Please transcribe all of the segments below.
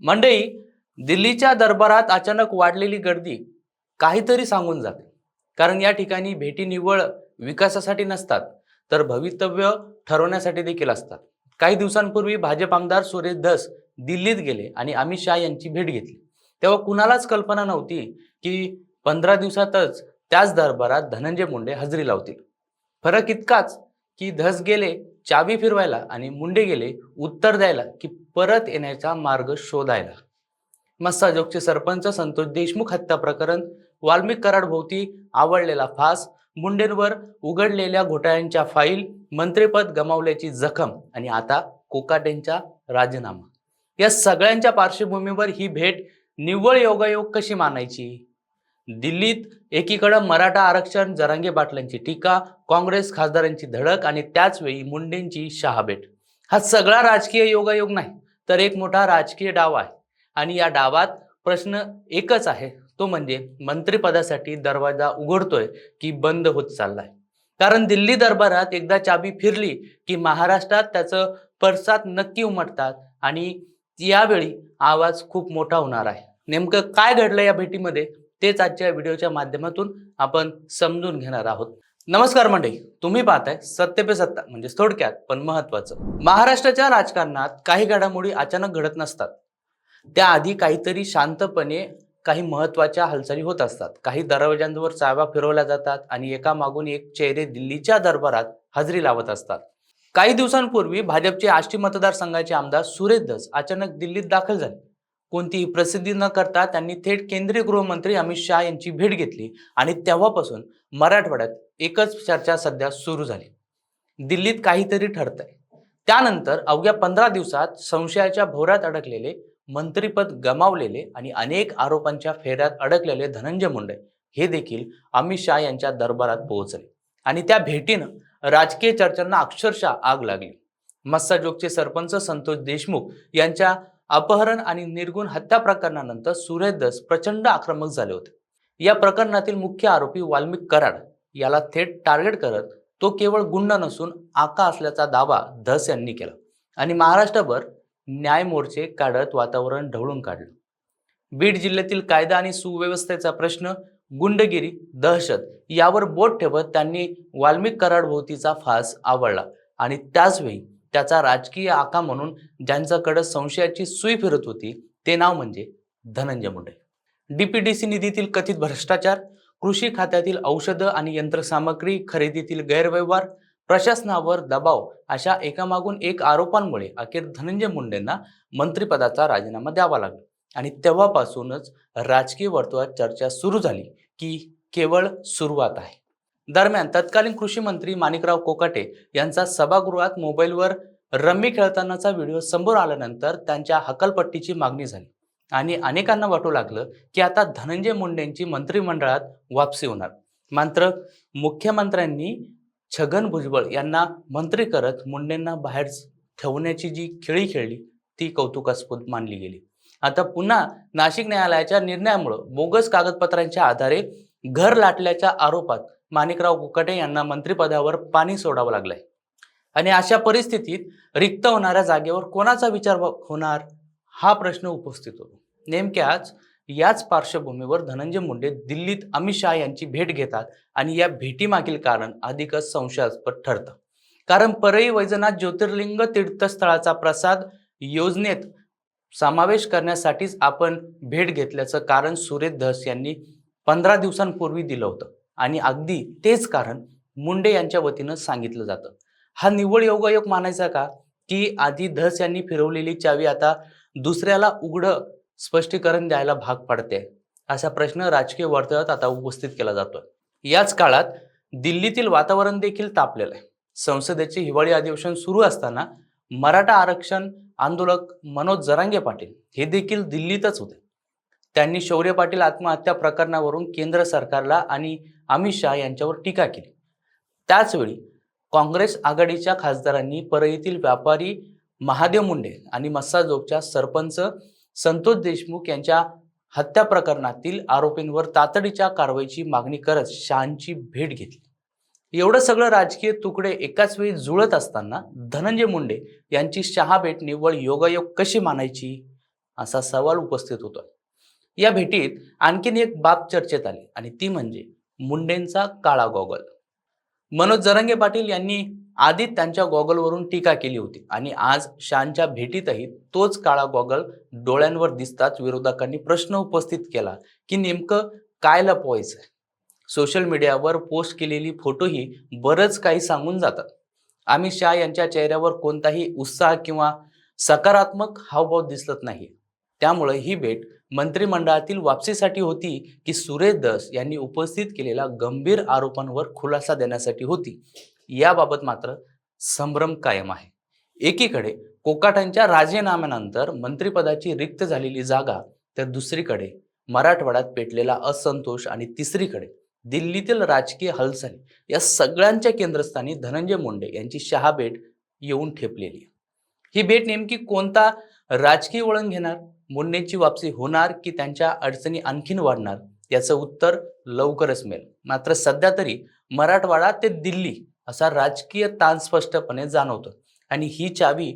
मंडई दिल्लीच्या दरबारात अचानक वाढलेली गर्दी काहीतरी सांगून जाते. कारण या ठिकाणी भेटी निव्वळ विकासासाठी नसतात तर भवितव्य ठरवण्यासाठी देखील असतात. काही दिवसांपूर्वी भाजप आमदार सुरेश धस दिल्लीत गेले आणि अमित शाह यांची भेट घेतली. तेव्हा कुणालाच कल्पना नव्हती की पंधरा दिवसातच त्याच दरबारात धनंजय मुंडे हजेरी लावतील. फरक इतकाच की धस गेले चावी फिरवायला आणि मुंडे गेले उत्तर द्यायला की परत येण्याचा मार्ग शोधायला. मस्साजोगचे सरपंच संतोष देशमुख हत्या प्रकरण वाल्मिक कराडभोवती आवडलेला फास मुंडेंवर उघडलेल्या घोटाळ्यांच्या फाईल मंत्रिपद गमावल्याची जखम आणि आता कोकाटेंचा राजीनामा. या सगळ्यांच्या पार्श्वभूमीवर ही भेट निव्वळ योगायोग कशी मानायची? दिल्लीत एकीकडं मराठा आरक्षण जरांगे पाटलांची टीका काँग्रेस खासदारांची धडक आणि त्याचवेळी मुंडेंची शहाबेट हा सगळा राजकीय योगायोग नाही तर एक मोठा राजकीय डाव आहे. आणि या डावात प्रश्न एकच आहे तो म्हणजे मंत्रिपदासाठी दरवाजा उघडतोय की बंद होत चाललाय. कारण दिल्ली दरबारात एकदा चाबी फिरली की महाराष्ट्रात त्याचं परसात नक्की उमटतात आणि यावेळी आवाज खूप मोठा होणार आहे. नेमकं काय घडलं या भेटीमध्ये? तेच आजच्या व्हिडिओच्या माध्यमातून आपण समजून घेणार आहोत. नमस्कार मंडळी तुम्ही पाहताय सत्य पे सत्ता म्हणजे थोडक्यात पण महत्वाचं महाराष्ट्राच्या राजकारणात काही घडामोडी अचानक घडत नसतात. त्याआधी काहीतरी शांतपणे काही महत्त्वाच्या हालचाली होत असतात. काही दरवाजांवर चाव्या फिरवल्या जातात आणि एकामागून एक चेहरे दिल्लीच्या दरबारात हजेरी लावत असतात. काही दिवसांपूर्वी भाजपचे आष्टी मतदारसंघाचे आमदार सुरेश दस अचानक दिल्लीत दाखल झाले. कोणतीही प्रसिद्धी न करता त्यांनी थेट केंद्रीय गृहमंत्री अमित शहा यांची भेट घेतली आणि तेव्हापासून मराठवाड्यात एकच चर्चा सध्या सुरू झाली. दिल्लीत काहीतरी ठरत आहे त्यानंतर अवघ्या पंधरा दिवसात संशयाच्या भोवऱ्यात अडकलेले मंत्रीपद गमावलेले आणि अनेक आरोपांच्या फेऱ्यात अडकलेले धनंजय मुंडे हे देखील अमित शहा यांच्या दरबारात पोहोचले. आणि त्या भेटीनं राजकीय चर्चांना अक्षरशः आग लागली. मस्साजोगचे सरपंच संतोष देशमुख यांच्या अपहरण आणि निर्गुण हत्या प्रकरणानंतर सुरेश दस प्रचंड आक्रमक झाले होते. या प्रकरणातील मुख्य आरोपी वाल्मिक कराड याला थेट टार्गेट करत तो केवळ गुंड नसून आका असल्याचा दावा धस यांनी केला आणि महाराष्ट्रभर न्याय मोर्चे काढत वातावरण ढवळून काढलं. बीड जिल्ह्यातील कायदा आणि सुव्यवस्थेचा प्रश्न गुंडगिरी दहशत यावर बोट ठेवत त्यांनी वाल्मिक कराडभोवतीचा फास आवडला आणि त्याचवेळी त्याचा राजकीय आका म्हणून ज्यांच्याकडे संशयाची सुई फिरत होती ते नाव म्हणजे धनंजय मुंडे. डीपीडीसी निधीतील कथित भ्रष्टाचार कृषी खात्यातील औषधं आणि यंत्रसामग्री खरेदीतील गैरव्यवहार प्रशासनावर दबाव अशा एकामागून एक आरोपांमुळे अखेर धनंजय मुंडेंना मंत्रिपदाचा राजीनामा द्यावा लागला. आणि तेव्हापासूनच राजकीय वर्तुळात चर्चा सुरू झाली की केवळ सुरुवात आहे. दरम्यान तत्कालीन कृषी मंत्री माणिकराव कोकाटे यांचा सभागृहात मोबाईलवर रम्मी खेळतानाचा व्हिडिओ समोर आल्यानंतर त्यांच्या हकलपट्टीची मागणी झाली. आणि अनेकांना वाटू लागलं की आता धनंजय मुंडेंची मंत्रिमंडळात वापसी होणार. मात्र मुख्यमंत्र्यांनी छगन भुजबळ यांना मंत्री करत मुंडेंना बाहेर ठेवण्याची जी खेळी खेळली ती कौतुकास्पद मानली गेली. आता पुन्हा नाशिक न्यायालयाच्या निर्णयामुळं बोगस कागदपत्रांच्या आधारे घर लाटल्याच्या आरोपात माणिकराव कुकटे यांना मंत्रिपदावर पाणी सोडावं लागलंय. आणि अशा परिस्थितीत रिक्त होणाऱ्या जागेवर कोणाचा विचार होणार? हा प्रश्न उपस्थित होतो. नेमक्याच याच पार्श्वभूमीवर धनंजय मुंडे दिल्लीत अमित शहा यांची भेट घेतात आणि या भेटीमागील कारण अधिकच संशयास्पद ठरतं. कारण परळी वैजनाथ ज्योतिर्लिंग तीर्थस्थळाचा प्रसाद योजनेत समावेश करण्यासाठीच आपण भेट घेतल्याचं कारण सुरेश धस यांनी पंधरा दिवसांपूर्वी दिलं होतं. आणि अगदी तेच कारण मुंडे यांच्या वतीनं सांगितलं जातं. हा निव्वळ योगायोग मानायचा का? की आधी धस यांनी फिरवलेली चावी आता दुसऱ्याला उघडं स्पष्टीकरण द्यायला भाग पाडते. असा प्रश्न राजकीय वर्तुळात आता उपस्थित केला जातोय. याच काळात दिल्लीतील वातावरण देखील तापलेलं आहे. संसदेचे हिवाळी अधिवेशन सुरू असताना मराठा आरक्षण आंदोलक मनोज जरांगे पाटील हे देखील दिल्लीतच होते. त्यांनी शौर्य पाटील आत्महत्या प्रकरणावरून केंद्र सरकारला आणि अमित शहा यांच्यावर टीका केली. त्याचवेळी काँग्रेस आघाडीच्या खासदारांनी परळीतील व्यापारी महादेव मुंडे आणि मस्साजोगच्या सरपंच संतोष देशमुख यांच्या हत्या प्रकरणातील आरोपींवर तातडीच्या कारवाईची मागणी करत शहांची भेट घेतली. एवढं सगळं राजकीय तुकडे एकाच वेळी जुळत असताना धनंजय मुंडे यांची शहा भेट निव्वळ योगायोग कशी मानायची? असा सवाल उपस्थित होतो या भेटीत आणखीन एक बाब चर्चेत आली आणि ती म्हणजे मुंडेंचा काळा गॉगल मनोज जरंगे पाटील यांनी आधी त्यांच्या गॉगलवरून टीका केली होती आणि आज शानच्या भेटीतही तोच काळा गॉगल डोळ्यांवर दिसताच विरोधकांनी प्रश्न उपस्थित केला की नेमकं काय लपवायचं सोशल मीडियावर पोस्ट केलेली फोटोही बरंच काही सांगून जातात. अमित शहा यांच्या चेहऱ्यावर कोणताही उत्साह किंवा सकारात्मक हावभाव दिसत नाही त्यामुळे ही भेट मंत्रिमंडळातील वापसीसाठी होती की सुरेश दस यांनी उपस्थित केलेल्या गंभीर आरोपांवर खुलासा देण्यासाठी होती. याबाबत मात्र संभ्रम कायम आहे. एकीकडे कोकाटांच्या राजीनाम्यानंतर मंत्रिपदाची रिक्त झालेली जागा तर दुसरीकडे मराठवाड्यात पेटलेला असंतोष आणि तिसरीकडे दिल्लीतील राजकीय हालचाली या सगळ्यांच्या केंद्रस्थानी धनंजय मुंडे यांची शहा भेट येऊन ठेपलेली ही भेट नेमकी कोणता राजकीय वळण घेणार मुंडेंची वापसी होणार की त्यांच्या अडचणी आणखीन वाढणार? याचं उत्तर लवकरच मिळेल. मात्र सध्या तरी मराठवाडा ते दिल्ली असा राजकीय ताण स्पष्टपणे जाणवतो आणि ही चावी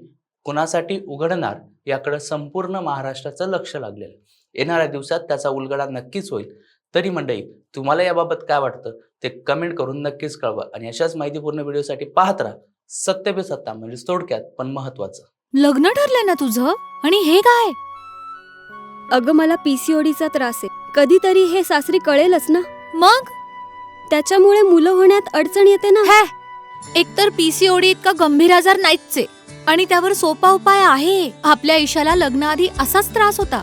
कुणासाठी उघडणार याकडे संपूर्ण महाराष्ट्राचं लक्ष लागलेलं येणाऱ्या दिवसात त्याचा उलगडा नक्कीच होईल. तरी मंडळी तुम्हाला याबाबत काय वाटतं? ते कमेंट करून नक्कीच कळवा आणि अशाच माहितीपूर्ण व्हिडिओसाठी पाहत राहा. सत्य बे सत्ता म्हणजे थोडक्यात पण महत्वाचं लग्न ठरलंय ना तुझं? आणि हे काय? अगं मला पीसीओडीचा त्रास आहे. कधीतरी हे सासरी कळेलच ना. मग? त्याच्यामुळे मुलं होण्यात अडचण येते ना. हे! एकतर पीसीओडी इतका गंभीर आजार नाहीच आहे आणि त्यावर सोपा उपाय आहे. आपल्या ईशाला लग्नाआधी असाच त्रास होता.